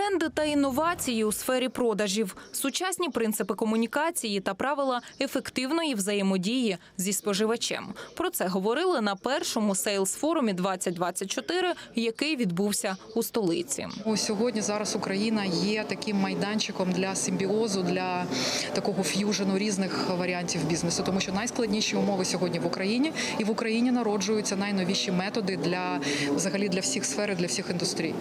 Тренди та інновації у сфері продажів, сучасні принципи комунікації та правила ефективної взаємодії зі споживачем. Про це говорили на першому сейлс форумі 2024, який відбувся у столиці. Сьогодні зараз Україна є таким майданчиком для симбіозу, для такого ф'южену різних варіантів бізнесу, тому що найскладніші умови сьогодні в Україні, і в Україні народжуються найновіші методи для взагалі для всіх сфер, для всіх індустрій.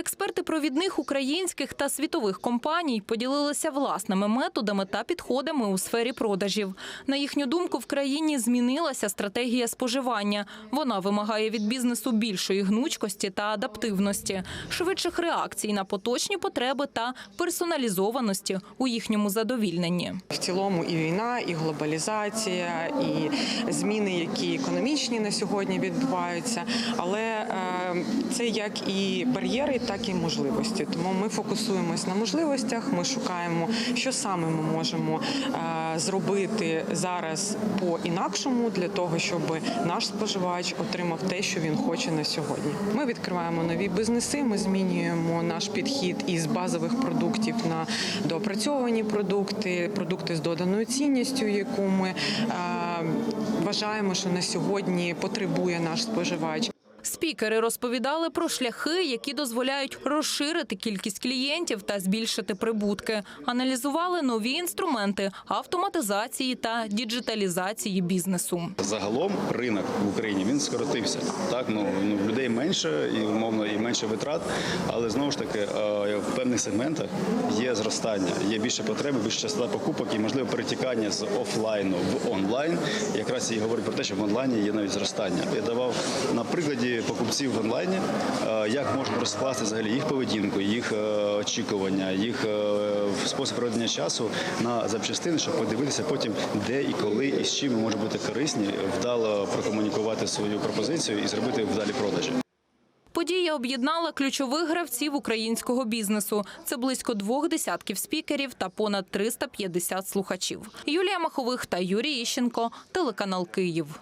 Експерти провідних українських та світових компаній поділилися власними методами та підходами у сфері продажів. На їхню думку, в країні змінилася стратегія споживання. Вона вимагає від бізнесу більшої гнучкості та адаптивності, швидших реакцій на поточні потреби та персоналізованості у їхньому задовільненні. В цілому і війна, і глобалізація, і зміни, які економічні на сьогодні відбуваються. Але е, це як і бар'єри, так і можливості. Тому ми фокусуємось на можливостях. Ми шукаємо, що саме ми можемо е, зробити зараз по інакшому для того, щоб наш споживач отримав те, що він хоче на сьогодні. Ми відкриваємо нові бізнеси. Ми змінюємо наш підхід із базових продуктів на доопрацьовані продукти, продукти з доданою цінністю, яку ми е, вважаємо, що на сьогодні потребує наш споживач. Спікери розповідали про шляхи, які дозволяють розширити кількість клієнтів та збільшити прибутки. Аналізували нові інструменти автоматизації та діджиталізації бізнесу. Загалом ринок в Україні він скоротився. Так ну, ну людей менше і умовно і менше витрат, але знову ж таки е, в певних сегментах є зростання, є більше потреби, більше частота покупок і можливо перетікання з офлайну в онлайн. Якраз і говорить про те, що в онлайні є навіть зростання. Я давав на прикладі покупців в онлайні, е, як можна розкласти взагалі їх поведінку, їх е, очікування, їх е, спосіб проведення часу на запчастини, щоб подивитися потім, де і коли і з чим ми можемо бути корисні, вдало прокомунікувати свою пропозицію і зробити вдалі продажі. Подія об'єднала ключових гравців українського бізнесу. Це близько двох десятків спікерів та понад 350 слухачів. Юлія Махових та Юрій Іщенко, телеканал Київ.